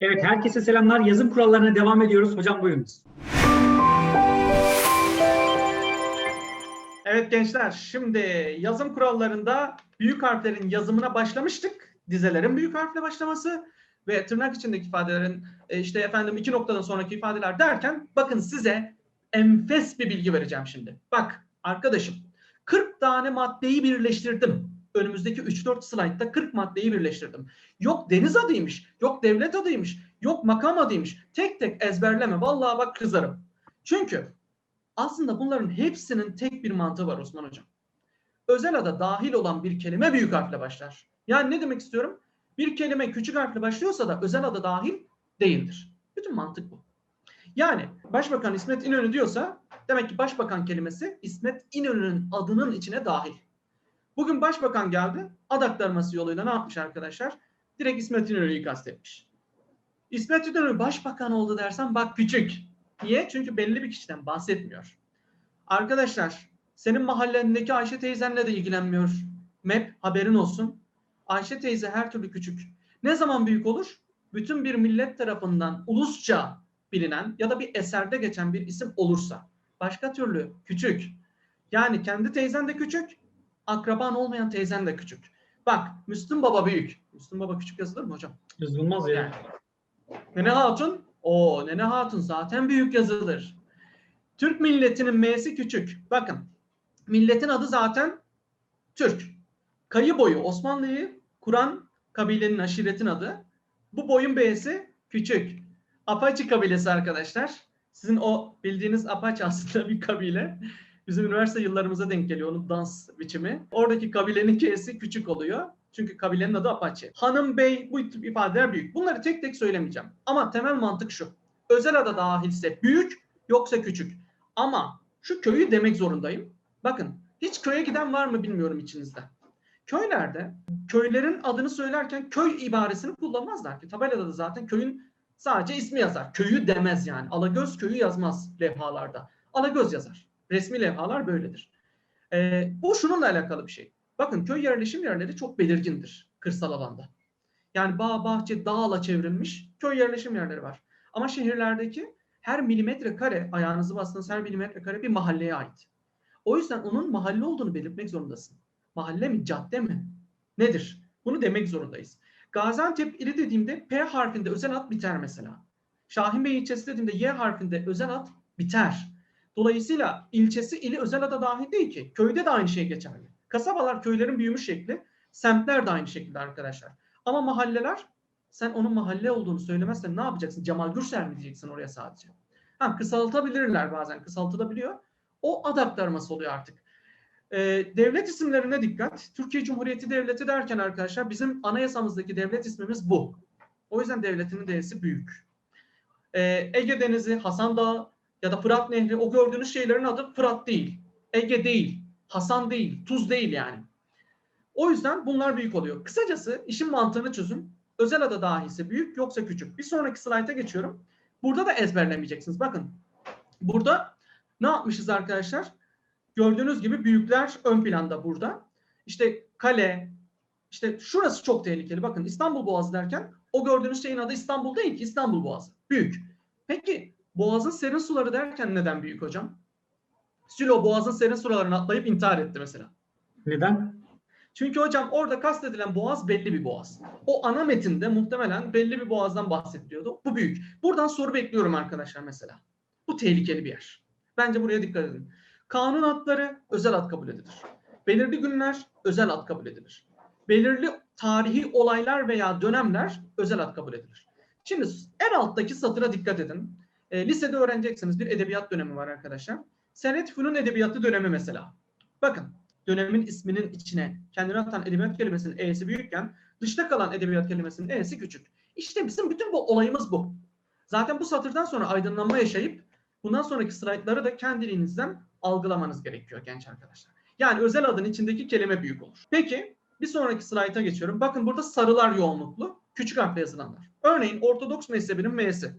Evet, herkese selamlar. Yazım kurallarına devam ediyoruz. Hocam buyurunuz. Evet gençler, şimdi yazım kurallarında büyük harflerin yazımına başlamıştık. Dizelerin büyük harfle başlaması ve tırnak içindeki ifadelerin e, işte efendim iki noktadan sonraki ifadeler derken bakın size enfes bir bilgi vereceğim şimdi. Bak arkadaşım 40 tane maddeyi birleştirdim. Önümüzdeki 3-4 slaytta 40 maddeyi birleştirdim. Yok deniz adıymış, yok devlet adıymış, yok makam adıymış. Tek tek ezberleme. Vallahi bak kızarım. Çünkü aslında bunların hepsinin tek bir mantığı var Osman Hocam. Özel ada dahil olan bir kelime büyük harfle başlar. Yani ne demek istiyorum? Bir kelime küçük harfle başlıyorsa da özel ada dahil değildir. Bütün mantık bu. Yani Başbakan İsmet İnönü diyorsa demek ki Başbakan kelimesi İsmet İnönü'nün adının içine dahil. Bugün Başbakan geldi. Ad aktarması yoluyla ne yapmış arkadaşlar? Direkt İsmet İnönü'yü kastetmiş. İsmet İnönü Başbakan oldu dersen bak küçük. Niye? Çünkü belli bir kişiden bahsetmiyor. Arkadaşlar senin mahallendeki Ayşe teyzenle de ilgilenmiyor. MEP haberin olsun. Ayşe teyze her türlü küçük. Ne zaman büyük olur? Bütün bir millet tarafından ulusça bilinen ya da bir eserde geçen bir isim olursa. Başka türlü küçük. Yani kendi teyzen de küçük, akraban olmayan teyzen de küçük. Bak Müslüm Baba büyük. Müslüm Baba küçük yazılır mı hocam? Yazılmaz ya. Yani. Nene Hatun? O Nene Hatun zaten büyük yazılır. Türk milletinin M'si küçük. Bakın. Milletin adı zaten Türk. Kayı boyu Osmanlı'yı kuran kabilenin aşiretin adı. Bu boyun B'si küçük. Apache kabilesi arkadaşlar. Sizin o bildiğiniz Apache aslında bir kabile. Bizim üniversite yıllarımıza denk geliyor onun dans biçimi. Oradaki kabilenin K'si küçük oluyor. Çünkü kabilenin adı Apache. Hanım, bey bu ifadeler büyük. Bunları tek tek söylemeyeceğim. Ama temel mantık şu. Özel ada dahilse büyük yoksa küçük. Ama şu köyü demek zorundayım. Bakın hiç köye giden var mı bilmiyorum içinizde. Köylerde köylerin adını söylerken köy ibaresini kullanmazlar ki. Tabelada da zaten köyün sadece ismi yazar. Köyü demez yani. Alagöz köyü yazmaz levhalarda. Alagöz yazar. Resmi levhalar böyledir. Ee, bu şununla alakalı bir şey. Bakın köy yerleşim yerleri çok belirgindir kırsal alanda. Yani bağ, bahçe, dağla çevrilmiş köy yerleşim yerleri var. Ama şehirlerdeki her milimetre kare, ayağınızı bastığınız her milimetre kare bir mahalleye ait. O yüzden onun mahalle olduğunu belirtmek zorundasın. Mahalle mi, cadde mi? Nedir? Bunu demek zorundayız. Gaziantep ili dediğimde P harfinde özel ad biter mesela. Şahin Bey ilçesi dediğimde Y harfinde özel ad biter. Dolayısıyla ilçesi ili özel ada dahil değil ki. Köyde de aynı şey geçerli. Kasabalar köylerin büyümüş şekli, semtler de aynı şekilde arkadaşlar. Ama mahalleler sen onun mahalle olduğunu söylemezsen ne yapacaksın? Cemal Gürsel mi diyeceksin oraya sadece? Ha, kısaltabilirler bazen, kısaltılabiliyor. O ad aktarması oluyor artık. Ee, devlet isimlerine dikkat. Türkiye Cumhuriyeti Devleti derken arkadaşlar bizim anayasamızdaki devlet ismimiz bu. O yüzden devletinin D'si büyük. Ee, Ege Denizi, Hasan Dağı ya da Fırat Nehri o gördüğünüz şeylerin adı Fırat değil. Ege değil. Hasan değil. Tuz değil yani. O yüzden bunlar büyük oluyor. Kısacası işin mantığını çözün. Özel ada dahilse büyük yoksa küçük. Bir sonraki slayta geçiyorum. Burada da ezberlemeyeceksiniz. Bakın. Burada ne yapmışız arkadaşlar? Gördüğünüz gibi büyükler ön planda burada. İşte kale, işte şurası çok tehlikeli. Bakın İstanbul Boğazı derken o gördüğünüz şeyin adı İstanbul değil ki İstanbul Boğazı. Büyük. Peki Boğaz'ın serin suları derken neden büyük hocam? Sülo Boğaz'ın serin sularına atlayıp intihar etti mesela. Neden? Çünkü hocam orada kastedilen boğaz belli bir boğaz. O ana metinde muhtemelen belli bir boğazdan bahsediliyordu. Bu büyük. Buradan soru bekliyorum arkadaşlar mesela. Bu tehlikeli bir yer. Bence buraya dikkat edin. Kanun adları özel ad kabul edilir. Belirli günler özel ad kabul edilir. Belirli tarihi olaylar veya dönemler özel ad kabul edilir. Şimdi en alttaki satıra dikkat edin. E, lisede öğreneceksiniz bir edebiyat dönemi var arkadaşlar. Senet Fünun edebiyatı dönemi mesela. Bakın dönemin isminin içine kendine atan edebiyat kelimesinin e'si büyükken dışta kalan edebiyat kelimesinin e'si küçük. İşte bizim bütün bu olayımız bu. Zaten bu satırdan sonra aydınlanma yaşayıp bundan sonraki slaytları da kendiliğinizden algılamanız gerekiyor genç arkadaşlar. Yani özel adın içindeki kelime büyük olur. Peki bir sonraki slayta geçiyorum. Bakın burada sarılar yoğunluklu. Küçük harfle yazılanlar. Örneğin Ortodoks mezhebinin M'si.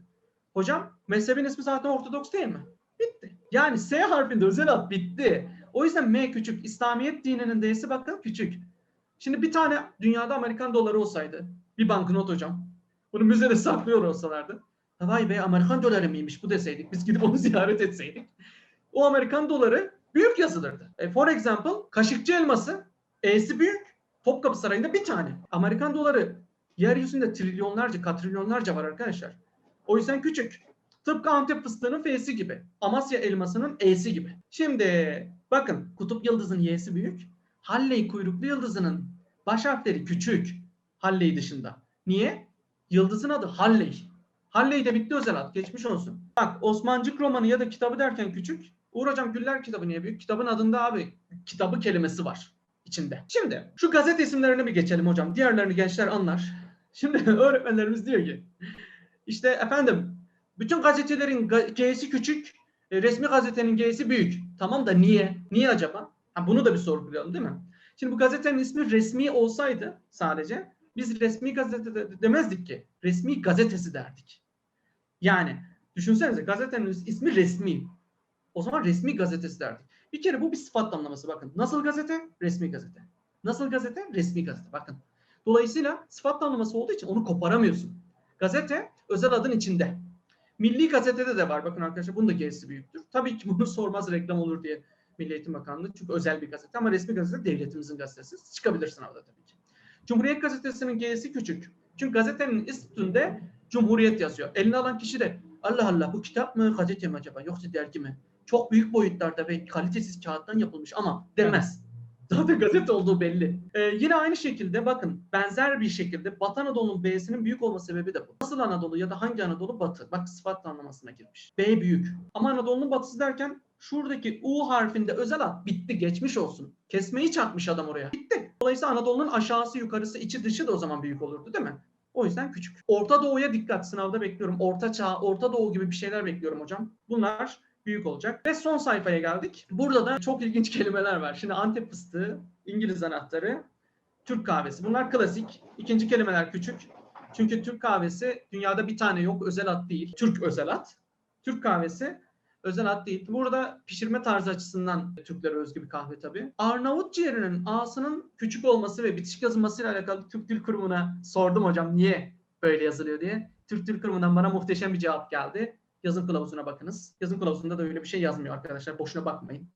Hocam mezhebin ismi zaten Ortodoks değil mi? Bitti. Yani S harfinde özel ad bitti. O yüzden M küçük. İslamiyet dininin D'si bakın küçük. Şimdi bir tane dünyada Amerikan doları olsaydı bir banknot hocam. Bunu müzede saklıyor olsalardı. "Ha Vay be Amerikan doları mıymış bu deseydik. Biz gidip onu ziyaret etseydik. O Amerikan doları büyük yazılırdı. E, for example kaşıkçı elması E'si büyük. Topkapı Sarayı'nda bir tane. Amerikan doları yeryüzünde trilyonlarca, katrilyonlarca var arkadaşlar. O yüzden küçük. Tıpkı Antep fıstığının F'si gibi. Amasya elmasının E'si gibi. Şimdi bakın kutup yıldızın Y'si büyük. Halley kuyruklu yıldızının baş harfleri küçük. Halley dışında. Niye? Yıldızın adı Halley. Halley de bitti özel ad. Geçmiş olsun. Bak Osmancık romanı ya da kitabı derken küçük. Uğur Hocam Güller kitabı niye büyük? Kitabın adında abi kitabı kelimesi var içinde. Şimdi şu gazete isimlerini bir geçelim hocam. Diğerlerini gençler anlar. Şimdi öğretmenlerimiz diyor ki işte efendim bütün gazetelerin ga- G'si küçük, e, resmi gazetenin G'si büyük. Tamam da niye? Niye acaba? Ha, bunu da bir sorgulayalım değil mi? Şimdi bu gazetenin ismi resmi olsaydı sadece biz resmi gazete de- demezdik ki. Resmi gazetesi derdik. Yani düşünsenize gazetenin ismi resmi. O zaman resmi gazetesi derdik. Bir kere bu bir sıfat anlaması bakın. Nasıl gazete? Resmi gazete. Nasıl gazete? Resmi gazete. Bakın. Dolayısıyla sıfat anlaması olduğu için onu koparamıyorsun. Gazete özel adın içinde. Milli gazetede de var. Bakın arkadaşlar bunun da G'si büyüktür. Tabii ki bunu sormaz reklam olur diye Milli Eğitim Bakanlığı. Çünkü özel bir gazete ama resmi gazete devletimizin gazetesi. Çıkabilir sınavda tabii ki. Cumhuriyet Gazetesi'nin G'si küçük. Çünkü gazetenin üstünde Cumhuriyet yazıyor. Eline alan kişi de Allah Allah bu kitap mı gazete mi acaba yoksa dergi mi? Çok büyük boyutlarda ve kalitesiz kağıttan yapılmış ama demez. Zaten gazete olduğu belli. Ee, yine aynı şekilde bakın benzer bir şekilde Batı Anadolu'nun B'sinin büyük olma sebebi de bu. Nasıl Anadolu ya da hangi Anadolu Batı? Bak sıfat anlamasına girmiş. B büyük. Ama Anadolu'nun batısı derken şuradaki U harfinde özel ad bitti geçmiş olsun. Kesmeyi çakmış adam oraya. Bitti. Dolayısıyla Anadolu'nun aşağısı yukarısı içi dışı da o zaman büyük olurdu değil mi? O yüzden küçük. Orta Doğu'ya dikkat sınavda bekliyorum. Orta Çağ, Orta Doğu gibi bir şeyler bekliyorum hocam. Bunlar büyük olacak. Ve son sayfaya geldik. Burada da çok ilginç kelimeler var. Şimdi Antep fıstığı, İngiliz anahtarı, Türk kahvesi. Bunlar klasik. İkinci kelimeler küçük. Çünkü Türk kahvesi dünyada bir tane yok. Özel ad değil. Türk özel ad. Türk kahvesi özel ad değil. Burada pişirme tarzı açısından Türklere özgü bir kahve tabii. Arnavut ciğerinin ağasının küçük olması ve bitişik yazılmasıyla alakalı Türk Dil Kurumu'na sordum hocam niye böyle yazılıyor diye. Türk Dil Kurumu'ndan bana muhteşem bir cevap geldi. Yazım kılavuzuna bakınız. Yazım kılavuzunda da öyle bir şey yazmıyor arkadaşlar. Boşuna bakmayın.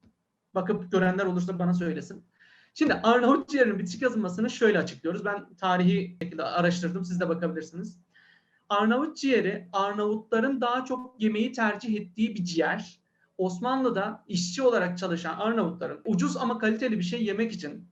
Bakıp görenler olursa bana söylesin. Şimdi Arnavut ciğerinin bitişik yazılmasını şöyle açıklıyoruz. Ben tarihi şekilde araştırdım. Siz de bakabilirsiniz. Arnavut ciğeri Arnavutların daha çok yemeği tercih ettiği bir ciğer. Osmanlı'da işçi olarak çalışan Arnavutların ucuz ama kaliteli bir şey yemek için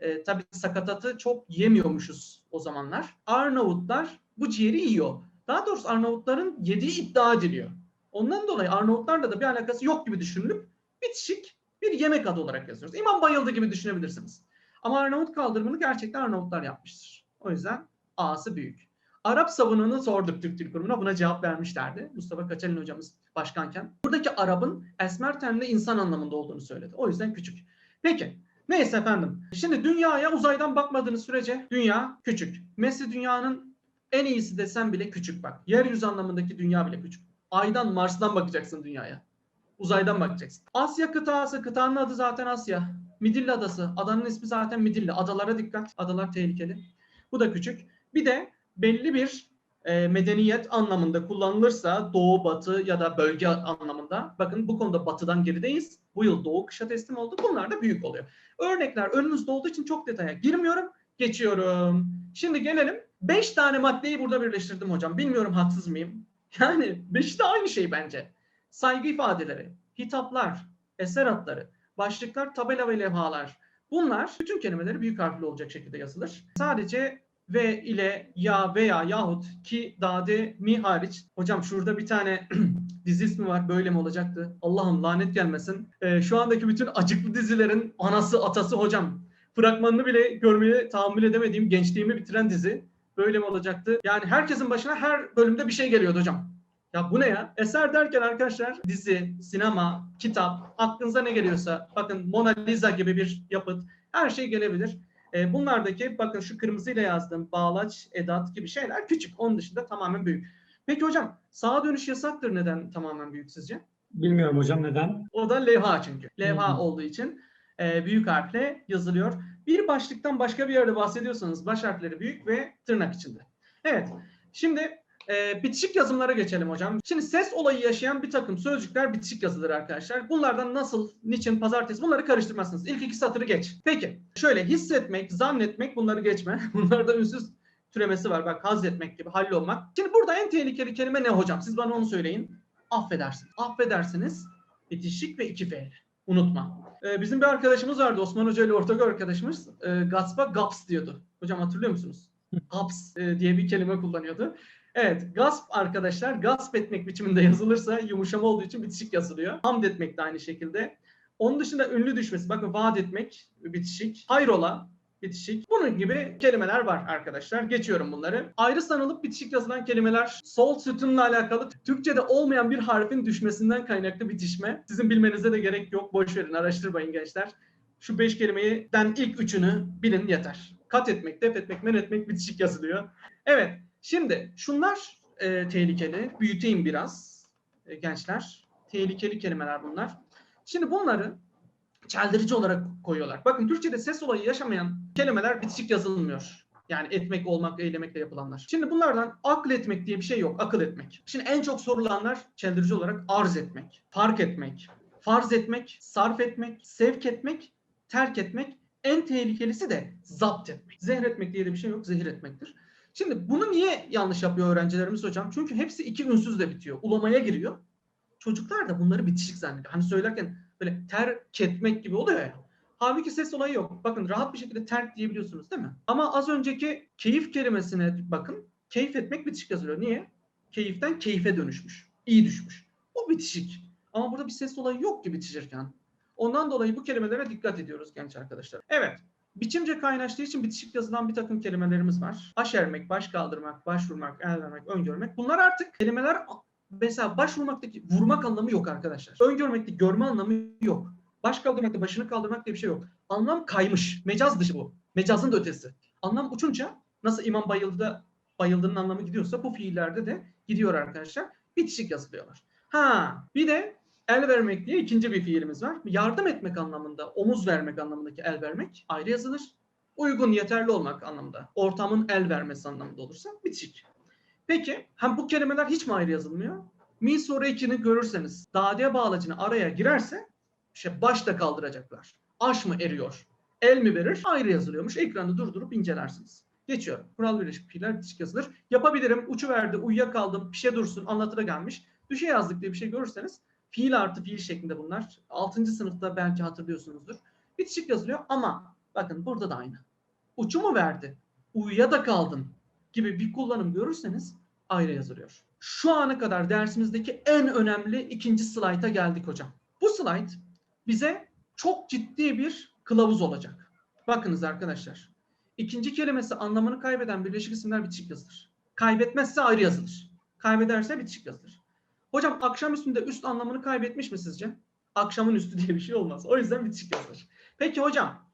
e, tabii sakatatı çok yemiyormuşuz o zamanlar. Arnavutlar bu ciğeri yiyor. Daha doğrusu Arnavutların yediği iddia ediliyor. Ondan dolayı Arnavutlarla da bir alakası yok gibi düşünülüp bitişik bir yemek adı olarak yazıyoruz. İmam bayıldı gibi düşünebilirsiniz. Ama Arnavut kaldırımını gerçekten Arnavutlar yapmıştır. O yüzden A'sı büyük. Arap savununu sorduk Türk Dil Kurumu'na. Buna cevap vermişlerdi. Mustafa Kaçalin hocamız başkanken. Buradaki Arap'ın esmer tenli insan anlamında olduğunu söyledi. O yüzden küçük. Peki. Neyse efendim. Şimdi dünyaya uzaydan bakmadığınız sürece dünya küçük. Messi dünyanın en iyisi desem bile küçük bak. Yeryüzü anlamındaki dünya bile küçük. Aydan, Mars'tan bakacaksın dünyaya. Uzaydan bakacaksın. Asya kıtası, kıtanın adı zaten Asya. Midilli adası. Adanın ismi zaten Midilli. Adalara dikkat. Adalar tehlikeli. Bu da küçük. Bir de belli bir e, medeniyet anlamında kullanılırsa doğu, batı ya da bölge anlamında bakın bu konuda batıdan gerideyiz. Bu yıl doğu kışa teslim oldu. Bunlar da büyük oluyor. Örnekler önümüzde olduğu için çok detaya girmiyorum. Geçiyorum. Şimdi gelelim. 5 tane maddeyi burada birleştirdim hocam. Bilmiyorum haksız mıyım? Yani 5 de aynı şey bence. Saygı ifadeleri, hitaplar, eser adları, başlıklar, tabela ve levhalar. Bunlar bütün kelimeleri büyük harfli olacak şekilde yazılır. Sadece ve ile ya veya yahut ki dade mi hariç. Hocam şurada bir tane dizi ismi var böyle mi olacaktı? Allah'ım lanet gelmesin. Ee, şu andaki bütün acıklı dizilerin anası atası hocam. Fragmanını bile görmeye tahammül edemediğim gençliğimi bitiren dizi. Böyle mi olacaktı? Yani herkesin başına her bölümde bir şey geliyordu hocam. Ya bu ne ya? Eser derken arkadaşlar dizi, sinema, kitap, aklınıza ne geliyorsa bakın Mona Lisa gibi bir yapıt her şey gelebilir. E, bunlardaki bakın şu kırmızıyla yazdığım bağlaç, edat gibi şeyler küçük. Onun dışında tamamen büyük. Peki hocam sağa dönüş yasaktır neden tamamen büyük sizce? Bilmiyorum hocam neden. O da levha çünkü. Levha olduğu için e, büyük harfle yazılıyor. Bir başlıktan başka bir yerde bahsediyorsanız baş harfleri büyük ve tırnak içinde. Evet. Şimdi e, bitişik yazımlara geçelim hocam. Şimdi ses olayı yaşayan bir takım sözcükler bitişik yazılır arkadaşlar. Bunlardan nasıl, niçin, pazartesi bunları karıştırmazsınız. İlk iki satırı geç. Peki şöyle hissetmek, zannetmek bunları geçme. Bunlarda ünsüz türemesi var. Bak haz etmek gibi, hallolmak. Şimdi burada en tehlikeli kelime ne hocam? Siz bana onu söyleyin. Affedersin. Affedersiniz. Bitişik ve iki fe'li. Unutma. Ee, bizim bir arkadaşımız vardı. Osman Hoca ile ortak arkadaşımız. E, Gasp'a gaps diyordu. Hocam hatırlıyor musunuz? Gaps e, diye bir kelime kullanıyordu. Evet, gasp arkadaşlar gasp etmek biçiminde yazılırsa yumuşama olduğu için bitişik yazılıyor. Hamd etmek de aynı şekilde. Onun dışında ünlü düşmesi, bakın vaat etmek bitişik, hayrola bitişik. Bunun gibi kelimeler var arkadaşlar. Geçiyorum bunları. Ayrı sanılıp bitişik yazılan kelimeler sol sütunla alakalı Türkçe'de olmayan bir harfin düşmesinden kaynaklı bitişme. Sizin bilmenize de gerek yok. Boş verin, araştırmayın gençler. Şu beş kelimeden ilk üçünü bilin yeter. Kat etmek, def etmek, men etmek bitişik yazılıyor. Evet, Şimdi şunlar e, tehlikeli. Büyüteyim biraz e, gençler. Tehlikeli kelimeler bunlar. Şimdi bunları çeldirici olarak koyuyorlar. Bakın Türkçe'de ses olayı yaşamayan kelimeler bitişik yazılmıyor. Yani etmek, olmak, eylemekle yapılanlar. Şimdi bunlardan akıl etmek diye bir şey yok. Akıl etmek. Şimdi en çok sorulanlar çeldirici olarak arz etmek, fark etmek, farz etmek, sarf etmek, sevk etmek, terk etmek. En tehlikelisi de zapt etmek. Zehretmek diye de bir şey yok. Zehir etmektir. Şimdi bunu niye yanlış yapıyor öğrencilerimiz hocam? Çünkü hepsi iki ünsüzle bitiyor. Ulamaya giriyor. Çocuklar da bunları bitişik zannediyor. Hani söylerken böyle terk etmek gibi oluyor ya. Halbuki ses olayı yok. Bakın rahat bir şekilde terk diyebiliyorsunuz değil mi? Ama az önceki keyif kelimesine bakın. Keyif etmek bitişik yazılıyor. Niye? Keyiften keyfe dönüşmüş. İyi düşmüş. O bitişik. Ama burada bir ses olayı yok ki bitişirken. Ondan dolayı bu kelimelere dikkat ediyoruz genç arkadaşlar. Evet. Biçimce kaynaştığı için bitişik yazılan bir takım kelimelerimiz var. Aşermek, baş kaldırmak, başvurmak, el vermek, öngörmek. Bunlar artık kelimeler mesela başvurmaktaki vurmak anlamı yok arkadaşlar. Öngörmekte görme anlamı yok. Baş kaldırmakta başını kaldırmak diye bir şey yok. Anlam kaymış. Mecaz dışı bu. Mecazın da ötesi. Anlam uçunca nasıl imam bayıldı bayıldığının anlamı gidiyorsa bu fiillerde de gidiyor arkadaşlar. Bitişik yazılıyorlar. Ha bir de El vermek diye ikinci bir fiilimiz var. Yardım etmek anlamında, omuz vermek anlamındaki el vermek ayrı yazılır. Uygun, yeterli olmak anlamında, ortamın el vermesi anlamında olursa bitişik. Peki, hem bu kelimeler hiç mi ayrı yazılmıyor? Mi soru ekini görürseniz, dadiye bağlacını araya girerse, işte başta kaldıracaklar. Aş mı eriyor? El mi verir? Ayrı yazılıyormuş. Ekranı durdurup incelersiniz. Geçiyorum. Kural birleşik fiiller bitişik yazılır. Yapabilirim. Uçu verdi, uyuyakaldım, pişe dursun, anlatıda gelmiş. Düşe yazdık diye bir şey görürseniz Fiil artı fiil şeklinde bunlar. 6. sınıfta belki hatırlıyorsunuzdur. Bitişik yazılıyor ama bakın burada da aynı. Uçu mu verdi? Uyuya da kaldın gibi bir kullanım görürseniz ayrı yazılıyor. Şu ana kadar dersimizdeki en önemli ikinci slayta geldik hocam. Bu slayt bize çok ciddi bir kılavuz olacak. Bakınız arkadaşlar. İkinci kelimesi anlamını kaybeden birleşik isimler bitişik yazılır. Kaybetmezse ayrı yazılır. Kaybederse bitişik yazılır. Hocam akşam üstünde üst anlamını kaybetmiş mi sizce? Akşamın üstü diye bir şey olmaz. O yüzden bitişik yazılır. Peki hocam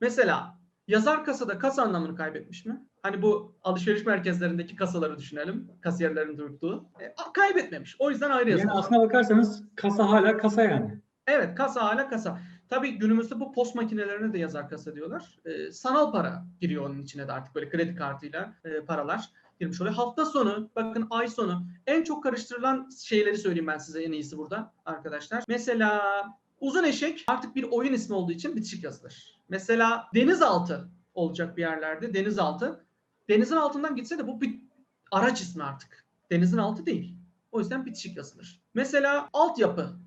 mesela yazar kasada kasa anlamını kaybetmiş mi? Hani bu alışveriş merkezlerindeki kasaları düşünelim. Kasiyerlerin durduğu. E, kaybetmemiş. O yüzden ayrı yazılır. Yani aslına bakarsanız kasa hala kasa yani. Evet kasa hala kasa. Tabii günümüzde bu post makinelerine de yazar kasa diyorlar. E, sanal para giriyor onun içine de artık böyle kredi kartıyla e, paralar girmiş oluyor. Hafta sonu, bakın ay sonu en çok karıştırılan şeyleri söyleyeyim ben size en iyisi burada arkadaşlar. Mesela uzun eşek artık bir oyun ismi olduğu için bitişik yazılır. Mesela denizaltı olacak bir yerlerde denizaltı. Denizin altından gitse de bu bir araç ismi artık. Denizin altı değil. O yüzden bitişik yazılır. Mesela altyapı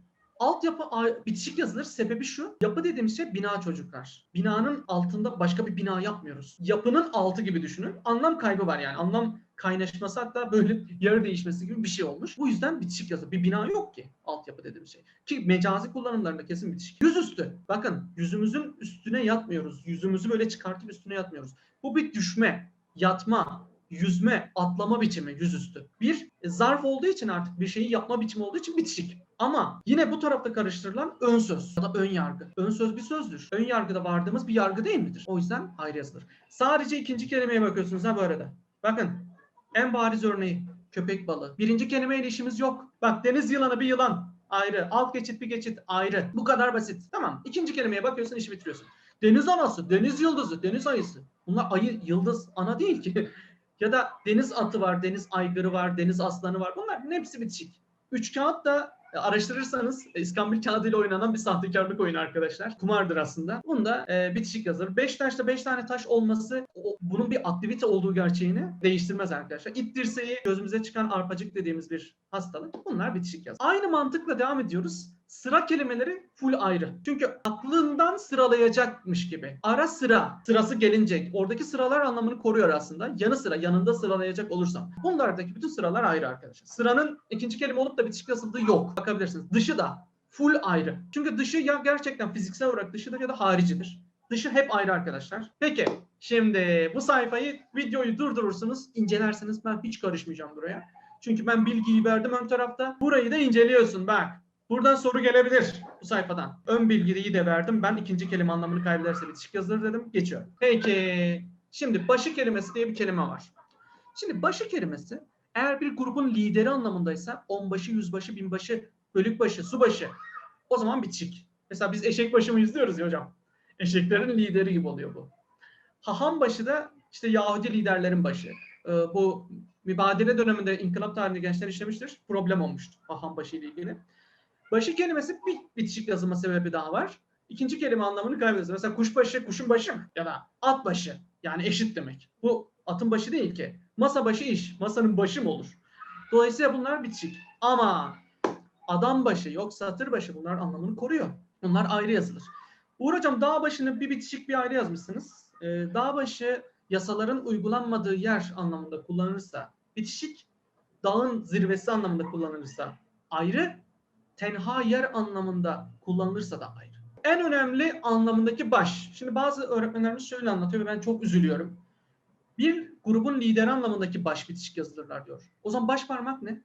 Altyapı bitişik yazılır. Sebebi şu. Yapı dediğimiz şey bina çocuklar. Binanın altında başka bir bina yapmıyoruz. Yapının altı gibi düşünün. Anlam kaybı var yani. Anlam kaynaşması hatta böyle yarı değişmesi gibi bir şey olmuş. Bu yüzden bitişik yazılır. Bir bina yok ki altyapı dediğimiz şey. Ki mecazi kullanımlarında kesin bitişik. Yüzüstü. Bakın yüzümüzün üstüne yatmıyoruz. Yüzümüzü böyle çıkartıp üstüne yatmıyoruz. Bu bir düşme, yatma, yüzme, atlama biçimi yüzüstü. Bir e, zarf olduğu için artık bir şeyi yapma biçimi olduğu için bitişik. Ama yine bu tarafta karıştırılan ön söz ya da ön yargı. Ön söz bir sözdür. Ön yargıda vardığımız bir yargı değil midir? O yüzden ayrı yazılır. Sadece ikinci kelimeye bakıyorsunuz ha böyle de. Bakın en bariz örneği köpek balığı. Birinci kelimeyle işimiz yok. Bak deniz yılanı bir yılan ayrı. Alt geçit bir geçit ayrı. Bu kadar basit. Tamam. İkinci kelimeye bakıyorsun işi bitiriyorsun. Deniz anası, deniz yıldızı, deniz ayısı. Bunlar ayı, yıldız, ana değil ki. Ya da deniz atı var, deniz aygırı var, deniz aslanı var. Bunların hepsi bitişik. Üç kağıt da e, araştırırsanız e, İskambil kağıdıyla oynanan bir sahtekarlık oyunu arkadaşlar. Kumardır aslında. Bunda e, bitişik yazılır. Beş taşta beş tane taş olması o- bunun bir aktivite olduğu gerçeğini değiştirmez arkadaşlar. İt dirseği gözümüze çıkan arpacık dediğimiz bir hastalık. Bunlar bitişik yazılır. Aynı mantıkla devam ediyoruz. Sıra kelimeleri full ayrı. Çünkü aklından sıralayacakmış gibi. Ara sıra, sırası gelince oradaki sıralar anlamını koruyor aslında. Yanı sıra, yanında sıralayacak olursam. Bunlardaki bütün sıralar ayrı arkadaşlar. Sıranın ikinci kelime olup da bitişik yazıldığı yok. Bakabilirsiniz. Dışı da full ayrı. Çünkü dışı ya gerçekten fiziksel olarak dışıdır ya da haricidir. Dışı hep ayrı arkadaşlar. Peki şimdi bu sayfayı videoyu durdurursunuz, incelersiniz. Ben hiç karışmayacağım buraya. Çünkü ben bilgiyi verdim ön tarafta. Burayı da inceliyorsun bak. Buradan soru gelebilir bu sayfadan. Ön bilgiyi de verdim. Ben ikinci kelime anlamını kaybederse bitişik yazılır dedim. Geçiyor. Peki. Şimdi başı kelimesi diye bir kelime var. Şimdi başı kelimesi eğer bir grubun lideri anlamındaysa onbaşı, yüzbaşı, binbaşı, bölükbaşı, subaşı o zaman bitişik. Mesela biz eşek başı mı izliyoruz ya hocam? Eşeklerin lideri gibi oluyor bu. Haham başı da işte Yahudi liderlerin başı. Ee, bu mübadele döneminde inkılap tarihinde gençler işlemiştir. Problem olmuştu haham başı ile ilgili. Başı kelimesi bir bitişik yazılma sebebi daha var. İkinci kelime anlamını kaybediyoruz. Mesela kuşbaşı, kuşun başı mı? Ya da at başı. Yani eşit demek. Bu atın başı değil ki. Masa başı iş. Masanın başı mı olur? Dolayısıyla bunlar bitişik. Ama adam başı yok satır başı bunlar anlamını koruyor. Bunlar ayrı yazılır. Uğur hocam dağ başını bir bitişik bir ayrı yazmışsınız. Ee, dağ başı yasaların uygulanmadığı yer anlamında kullanılırsa bitişik, dağın zirvesi anlamında kullanılırsa ayrı, tenha yer anlamında kullanılırsa da ayrı. En önemli anlamındaki baş. Şimdi bazı öğretmenlerimiz şöyle anlatıyor ve ben çok üzülüyorum. Bir grubun lideri anlamındaki baş bitişik yazılırlar diyor. O zaman baş parmak ne?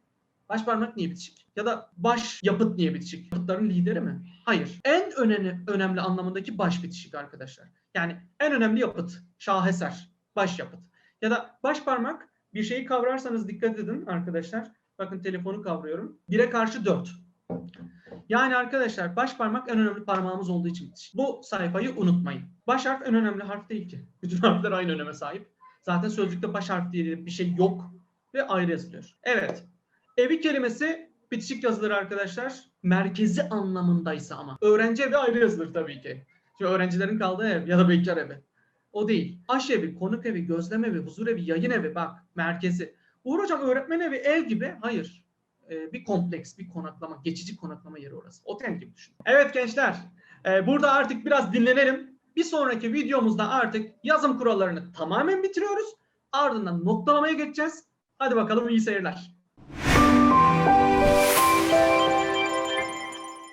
Baş parmak niye bitişik? Ya da baş yapıt niye bitişik? Yapıtların lideri mi? Hayır. En önemli, önemli anlamındaki baş bitişik arkadaşlar. Yani en önemli yapıt, şaheser, baş yapıt. Ya da baş parmak bir şeyi kavrarsanız dikkat edin arkadaşlar. Bakın telefonu kavruyorum. 1'e karşı 4. Yani arkadaşlar baş parmak en önemli parmağımız olduğu için. Bu sayfayı unutmayın. Baş harf en önemli harf değil ki. Bütün harfler aynı öneme sahip. Zaten sözlükte baş harf diye bir şey yok ve ayrı yazılıyor. Evet. Evi kelimesi bitişik yazılır arkadaşlar. Merkezi anlamındaysa ama. Öğrenci evi ayrı yazılır tabii ki. Şimdi öğrencilerin kaldığı ev ya da bekar evi. O değil. Aş evi, konuk evi, gözlem evi, huzur evi, yayın evi bak merkezi. Uğur hocam öğretmen evi ev gibi. Hayır. Ee, bir kompleks, bir konaklama, geçici konaklama yeri orası. Otel gibi düşün. Evet gençler. e, burada artık biraz dinlenelim. Bir sonraki videomuzda artık yazım kurallarını tamamen bitiriyoruz. Ardından noktalamaya geçeceğiz. Hadi bakalım iyi seyirler.